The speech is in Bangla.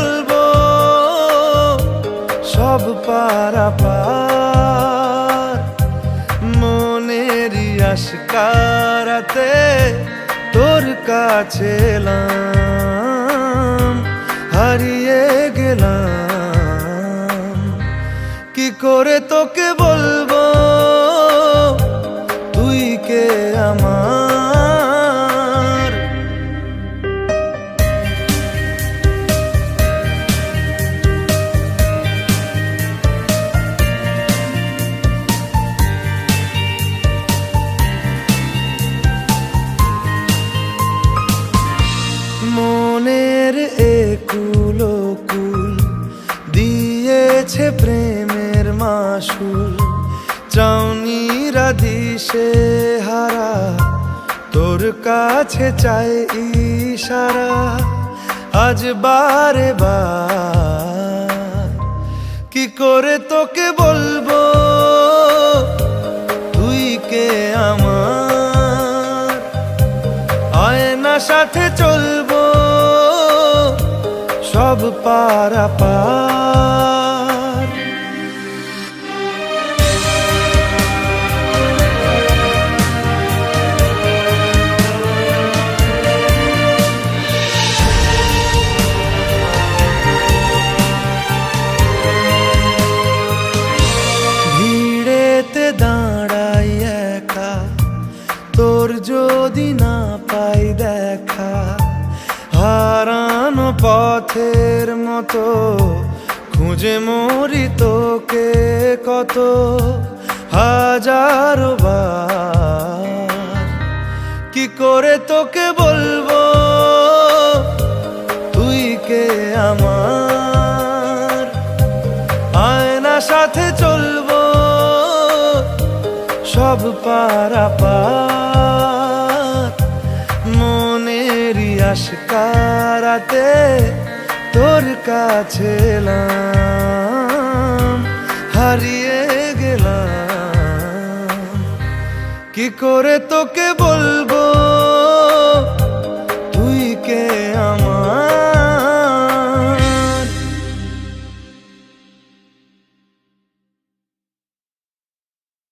চলবো সব পারা পার মনেরই আশকারাতে তোর কাছে হারিয়ে গেলাম। কি করে তোকে বলব? মনের একুলো কুল দিয়েছে প্রেমের মাসুল। চাউনিরা দিশে হারা, তোর কাছে চাই ইশারা। আজ বারে বার। কি করে তোকে বলব? তুই কে আমার? আয়না সাথে চলবো? সব পারা পার ভিড়েতে দাঁড়াই একা তোর যদি না পাই দেখা। পথের মতো, খুঁজে মরি তোকে কত, হাজারো কি করে তোকে বলব? তুই কে আমার? আয়না সাথে চলবো, সব পারা পার মনেরই আশকারাতে তোর কাছে হারিয়ে গেলাম। কি করে তোকে বলব?